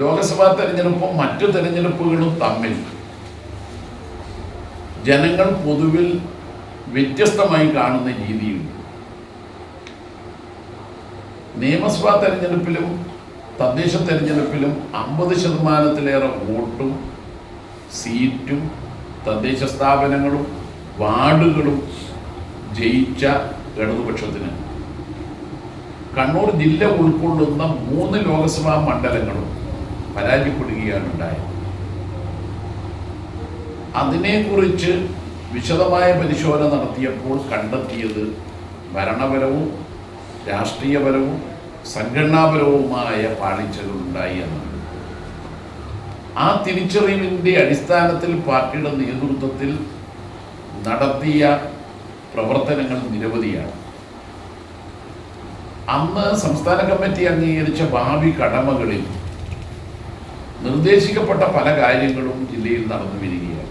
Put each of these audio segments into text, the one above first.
ലോക്സഭാ തെരഞ്ഞെടുപ്പും മറ്റു തെരഞ്ഞെടുപ്പുകളും തമ്മിൽ ജനങ്ങൾ പൊതുവിൽ വ്യത്യസ്തമായി കാണുന്ന രീതിയുണ്ട്. നിയമസഭാ തെരഞ്ഞെടുപ്പിലും തദ്ദേശ തെരഞ്ഞെടുപ്പിലും അമ്പത് ശതമാനത്തിലേറെ വോട്ടും സീറ്റും തദ്ദേശ സ്ഥാപനങ്ങളും വാർഡുകളും ജയിച്ച ഇടതുപക്ഷത്തിന്. കണ്ണൂർ ജില്ല ഉൾക്കൊള്ളുന്ന മൂന്ന് ലോകസഭാ മണ്ഡലങ്ങളും പരാജയപ്പെടുകയാണ് ഉണ്ടായത് അതിനെക്കുറിച്ച് വിശദമായ പരിശോധന നടത്തിയപ്പോൾ കണ്ടെത്തിയത് ഭരണപരവും രാഷ്ട്രീയപരവും സംഘടനാപരവുമായ പാളിച്ചകൾ ഉണ്ടായി എന്നാണ്. ആ തിരിച്ചറിവിന്റെ അടിസ്ഥാനത്തിൽ പാർട്ടിയുടെ നേതൃത്വത്തിൽ നടത്തിയ പ്രവർത്തനങ്ങൾ നിരവധിയാണ്. അന്ന് സംസ്ഥാന കമ്മിറ്റി അംഗീകരിച്ച ഭാവി കടമകളിൽ നിർദ്ദേശിക്കപ്പെട്ട പല കാര്യങ്ങളും ജില്ലയിൽ നടന്നു വരികയാണ്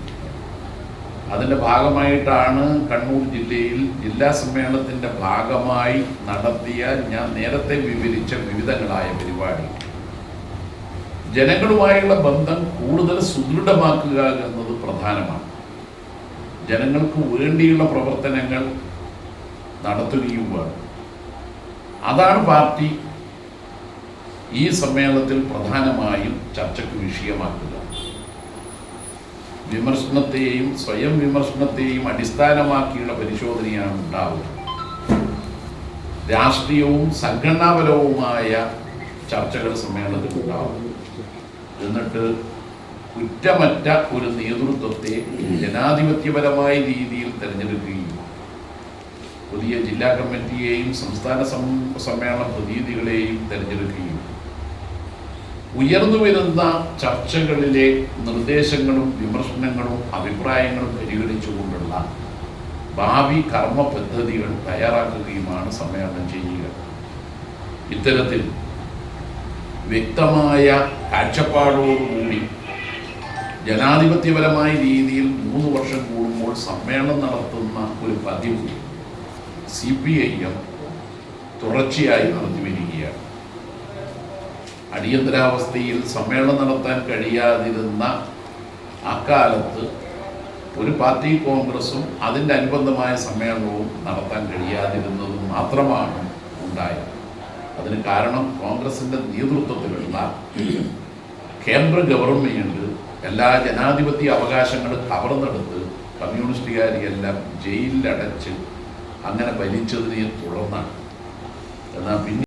അതിന്റെ ഭാഗമായിട്ടാണ് കണ്ണൂർ ജില്ലയിൽ ജില്ലാ സമ്മേളനത്തിന്റെ ഭാഗമായി നടത്തിയ ഞാൻ നേരത്തെ വിവരിച്ച വിവിധങ്ങളായ പരിപാടി ജനങ്ങളുമായുള്ള ബന്ധം കൂടുതൽ സുദൃഢമാക്കുക എന്നത് പ്രധാനമാണ്. ജനങ്ങൾക്ക് വേണ്ടിയുള്ള പ്രവർത്തനങ്ങൾ നടത്തുകയും വേണം. അതാണ് പാർട്ടി ഈ സമ്മേളനത്തിൽ പ്രധാനമായും ചർച്ചയ്ക്ക് വിഷയമാക്കുക. വിമർശനത്തെയും സ്വയം വിമർശനത്തെയും അടിസ്ഥാനമാക്കിയുള്ള പരിശോധനയാണ് ഉണ്ടാവുക. രാഷ്ട്രീയവും സംഘടനാപരവുമായ ചർച്ചകൾ സമ്മേളനത്തിൽ ഉണ്ടാവും. എന്നിട്ട് കുറ്റമറ്റ ഒരു നേതൃത്വത്തെ ജനാധിപത്യപരമായ രീതിയിൽ തിരഞ്ഞെടുക്കുകയും പുതിയ ജില്ലാ കമ്മിറ്റിയെയും സംസ്ഥാന സമ്മേളന പ്രതിനിധികളെയും തിരഞ്ഞെടുക്കുകയും ഉയർന്നു വരുന്ന ചർച്ചകളിലെ നിർദ്ദേശങ്ങളും വിമർശനങ്ങളും അഭിപ്രായങ്ങളും പരിഗണിച്ചുകൊണ്ടുള്ള ഭാവി കർമ്മ പദ്ധതികൾ തയ്യാറാക്കുകയുമാണ് സമ്മേളനം ചെയ്യുക. ഇത്തരത്തിൽ വ്യക്തമായ കാഴ്ചപ്പാടോടുകൂടി ജനാധിപത്യപരമായ രീതിയിൽ മൂന്ന് വർഷം കൂടുമ്പോൾ സമ്മേളനം നടത്തുന്ന ഒരു പതിവ് സി പി ഐ എം തുടർച്ചയായി നടത്തി അടിയന്തരാവസ്ഥയിൽ സമ്മേളനം നടത്താൻ കഴിയാതിരുന്ന അക്കാലത്ത് ഒരു പാർട്ടി കോൺഗ്രസും അതിന്റെ അനുബന്ധമായ സമ്മേളനവും നടത്താൻ കഴിയാതിരുന്നത് മാത്രമാണ് ഉണ്ടായത്. അതിന് കാരണം കോൺഗ്രസിന്റെ നേതൃത്വത്തിലുള്ള കേന്ദ്ര ഗവൺമെന്റ് എല്ലാ ജനാധിപത്യ അവകാശങ്ങളും കവർന്നെടുത്ത് കമ്മ്യൂണിസ്റ്റുകാരെയെല്ലാം ജയിലിലടച്ച് അങ്ങനെ ഭരിച്ചതിനെ തുടർന്നാണ്. എന്നാൽ പിന്നെ